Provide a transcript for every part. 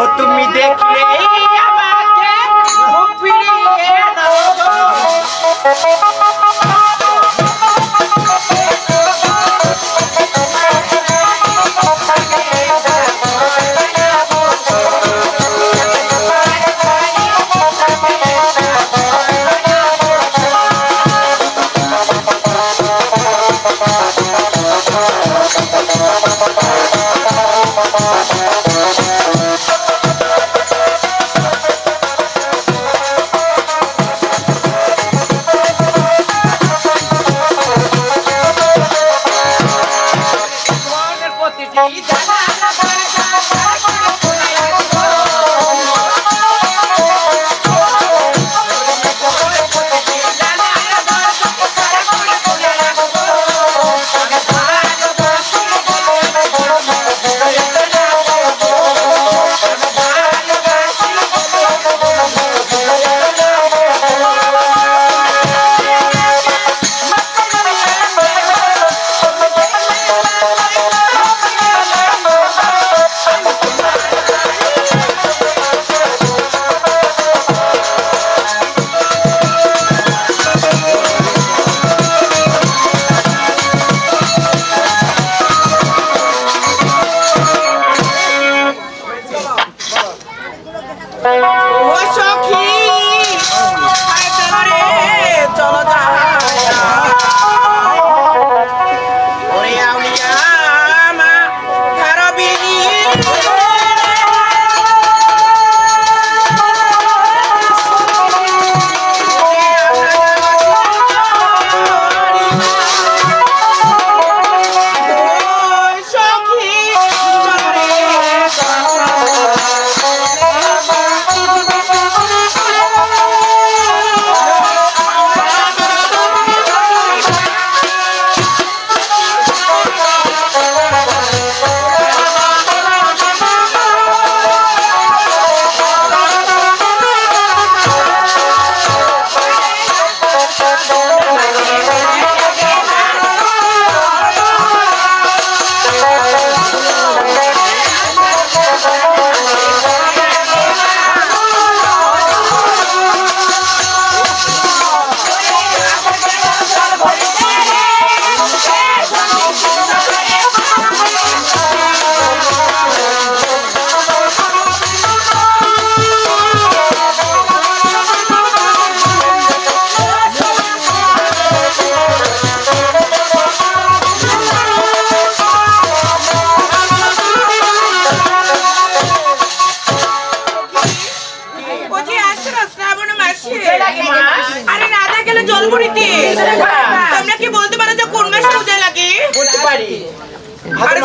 ও তুমি দেখলে আমাকে ফিরিয়ে দাও। Chiquita, la, la,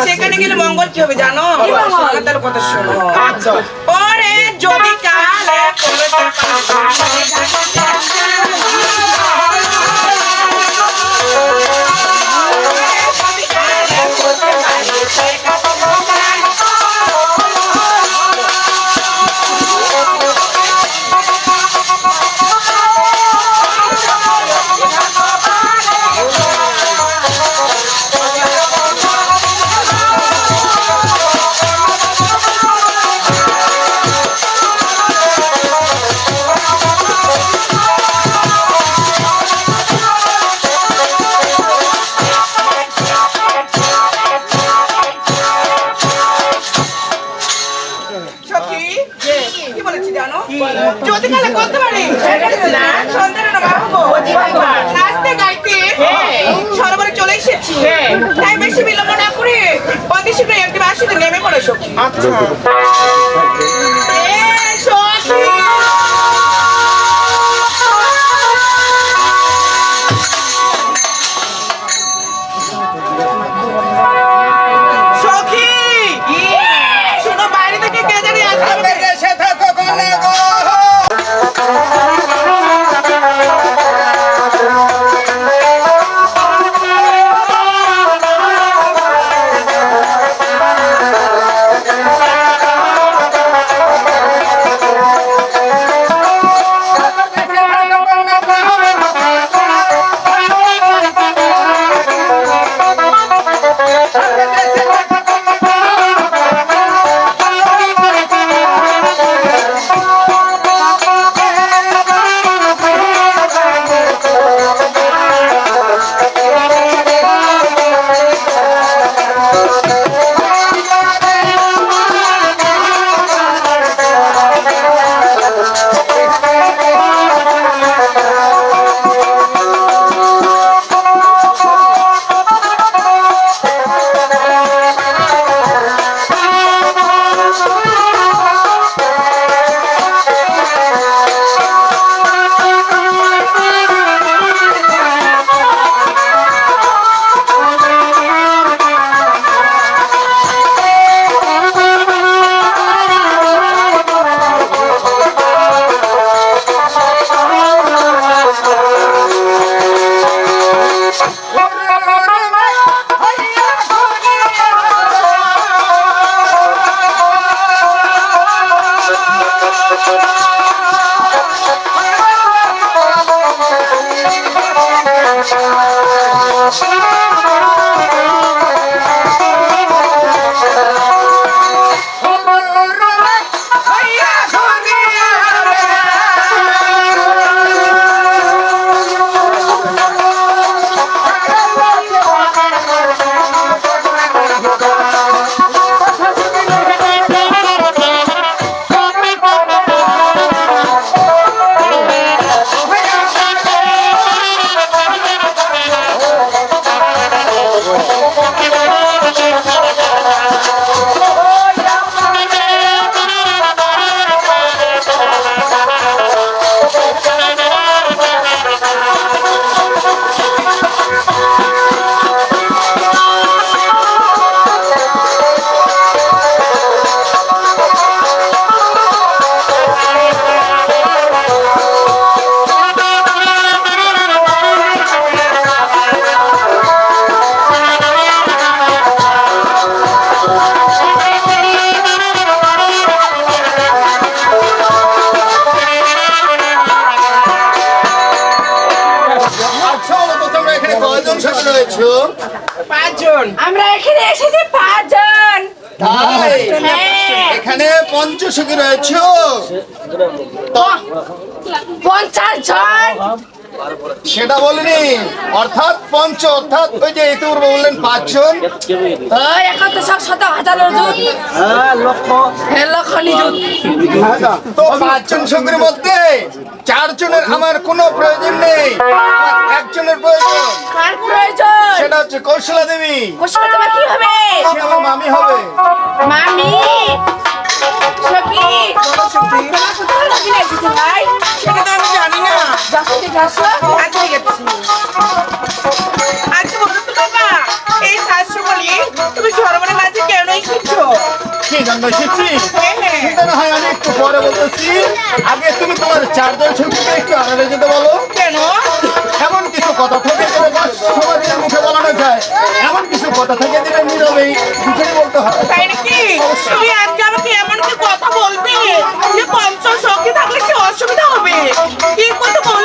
সেখানে গেলে মঙ্গল কি হবে জানো? তার কথা শোনো। ওরে যদি কাল Tchau. পাঁচজন। আমরা এখানে এসেছি পাঁচজন। তাই? হ্যাঁ। এখানে পঞ্চসখী রয়েছে? পঞ্চাশ জন সেটা বলিনি। অর্থাৎ পঞ্চ অর্থাৎ ওই যে ইতিপূর্বে বললেন পাঁচজন। ওই এখন তো সব শত হাজার অর্জুন হ্যাঁ তো পাঁচজন সখীর মধ্যে চারজনের আমার কোনো প্রয়োজন নেই। আমার একজনের প্রয়োজন। কার প্রয়োজন? সেটা হচ্ছে কৌশলা দেবী। কোশ্চেন তোমার কি হবে? সে আমার মামি হবে। মামি? সখী? তোমার ভাই? আসো আচ্ছা বলো তো বাবা এই শাস্ত্র বলি তুমি সরবরের মাঝে কেন এসেছ? কি জন্য এসেছি? হ্যাঁ হ্যাঁ সেটা না হয় আমি একটু পরে বলতেছি। আগে তুমি তোমার চারজন সখীকে একটু আড়ালে যেতে বলো। কেন? এমন কিছু কথা থেকে গেলে বা মুখে বলানো যায়। এমন কিছু কথা থেকে দিলে নীরবেই মুখে বলতে হয়। তাই নাকি? তুমি আজকে আমাকে এমন কি কথা বলবে যে পঞ্চাশ সঙ্গে থাকলে কি অসুবিধা হবে? কি কথা বলবে?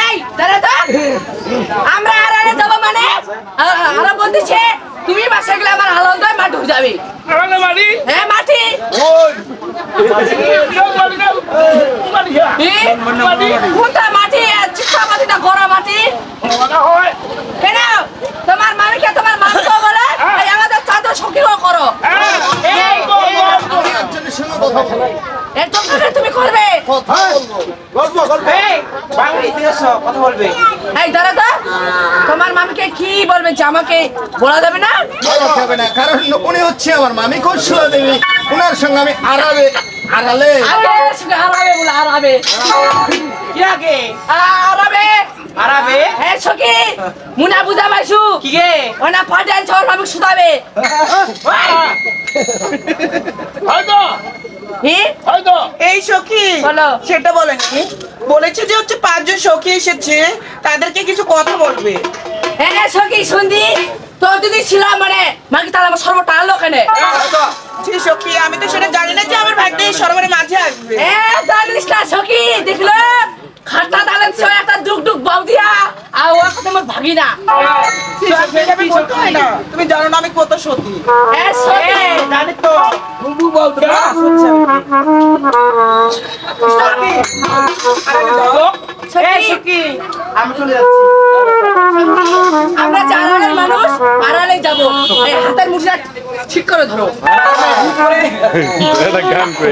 আমরা আর আরে যাব মানে আরা বলতেছে তুমি বাসা গেলে আমার আনন্দ মাঠ ঢুক যাবে হ্যাঁ মাটি? কোনটা মাটি চিকটা মাটি না গড়া মাটি কেন তোমার মামিকে তোমার মামিকেও বলে আমাদের চাঁদের সখীও করো সঙ্গে কথা বলব। এর দোকানে তুমি করবে কথা বলব এই বাংলা ইতিহাস কথা বলবে। এই দাঁড়া তো তোমার মামিকে কি বলবে যে আমাকে বলা যাবে না? বলা যাবে না কারণ উনি হচ্ছে আমার মামি কৌশলা দেবী। ওনার সঙ্গে আমি আড়ালে। আড়ালে আরাবে বলে আরাবে কি আগে আরাবে আরাবে হ্যাঁ সখী মুনা বুঝা পাইছু? কি গে? ওনা ফাটান ছর মামি সুদাবে হি এই সখী বলো। সেটা বলেনি বলেছে যে হচ্ছে পাঁচজন সখী এসেছে তাদেরকে কিছু কথা বলবে। হ্যাঁ সখী শুনদি তো যদি ছিল মানে মাকে তাহলে আমার সর্বটা আনলো কেনে? ছি সখী আমি তো সেটা জানি না যে আমার ভাগ্যে সর্বরে সরোবরের মাঝে আসবে। এ জানিস না সখী দেখল? খাতা দালে ছিল একটা ডুক ডুক বাউ দিয়া। আর ও কথা আমার ভাগি না। হয় তুমি জানো না আমি কত সতী। এ সখী জানি তো। বুবু বলতে সখী আমি চলে যাচ্ছি। আমরা মানুষ আড়ালে যাব। হাতের মুঠিটা ঠিক করে ধরো। গান করে।